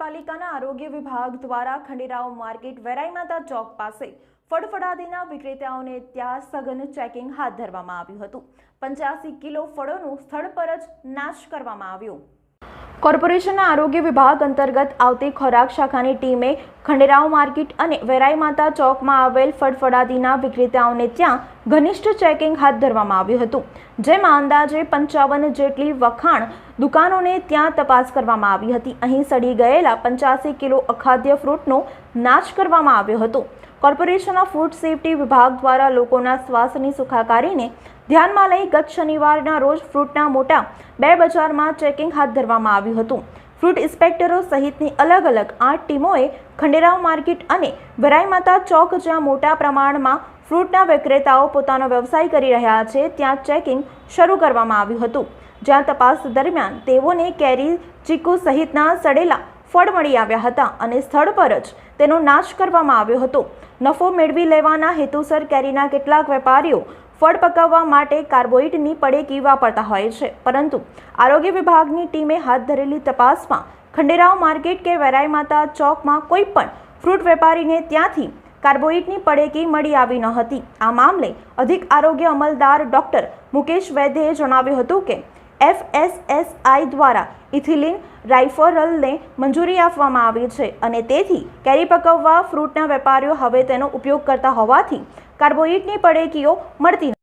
મહાનગરપાલિકાના આરોગ્ય વિભાગ દ્વારા ખંડેરાવ માર્કેટ વેરાઈ માતા ચોક પાસે ફળફળાદીના વિક્રેતાઓને ત્યાં સઘન ચેકિંગ હાથ ધરવામાં આવ્યું હતું. પંચ્યાસી કિલો ફળોનું સ્થળ પર જ નાશ કરવામાં આવ્યો. કોર્પોરેશનના આરોગ્ય વિભાગ અંતર્ગત આવતી ખોરાક શાખાની ટીમે ખંડેરાવ માર્કેટ અને વેરાઈ માતા ચોકમાં આવેલ ફળફળાદીના વિક્રેતાઓને ત્યાં ઘનિષ્ઠ ચેકિંગ હાથ ધરવામાં આવ્યું હતું, જેમાં અંદાજે પંચાવન જેટલી વખાણ દુકાનોને ત્યાં તપાસ કરવામાં આવી હતી. અહીં સડી ગયેલા પંચ્યાસી કિલો અખાદ્ય ફ્રૂટનો નાશ કરવામાં આવ્યો હતો. કોર્પોરેશનના ફૂડ સેફ્ટી વિભાગ દ્વારા લોકોના શ્વાસની સુખાકારીને ધ્યાનમાં લઈ ગત શનિવારના રોજ ફ્રૂટના મોટા બે બજારમાં ચેકિંગ હાથ ધરવામાં આવ્યું હતું. ફ્રૂટ ઇન્સ્પેક્ટરો સહિતની અલગ અલગ આઠ ટીમોએ ખંડેરાવ માર્કેટ અને વરાઈમાતા ચોક જ્યાં મોટા પ્રમાણમાં ફ્રૂટના વિક્રેતાઓ પોતાનો વ્યવસાય કરી રહ્યા છે, ત્યાં ચેકિંગ શરૂ કરવામાં આવ્યું હતું. જ્યાં તપાસ દરમિયાન તેઓને કેરી, ચીકુ સહિતના સડેલા ફળ મળી આવ્યા હતા અને સ્થળ પર જ તેનો નાશ કરવામાં આવ્યો હતો. નફો મેળવી લેવાના હેતુસર કેરીના કેટલાક વેપારીઓ ફળ પકાવવા માટે કાર્બોઇડની પડેકી વાપરતા હોય છે. પરંતુ આરોગ્ય વિભાગની ટીમે હાથ ધરેલી તપાસમાં ખંડેરાવ માર્કેટ કે વેરાઈ માતા ચોકમાં કોઈ પણ ફ્રૂટ વેપારીને ત્યાંથી કાર્બોઇડની પડેકી મળી આવી ન હતી. આ મામલે અધિક આરોગ્ય અમલદાર ડોક્ટર મુકેશ વૈદ્યએ જણાવ્યું હતું કે એફએસએસઆઈ દ્વારા ઇથિલિન રાઇફરલને મંજૂરી આપવામાં આવી છે અને તેથી કેરી પકવવા ફ્રૂટના વેપારીઓ હવે તેનો ઉપયોગ કરતા હોવાથી કાર્બોહિટની પડેકીઓ મળતી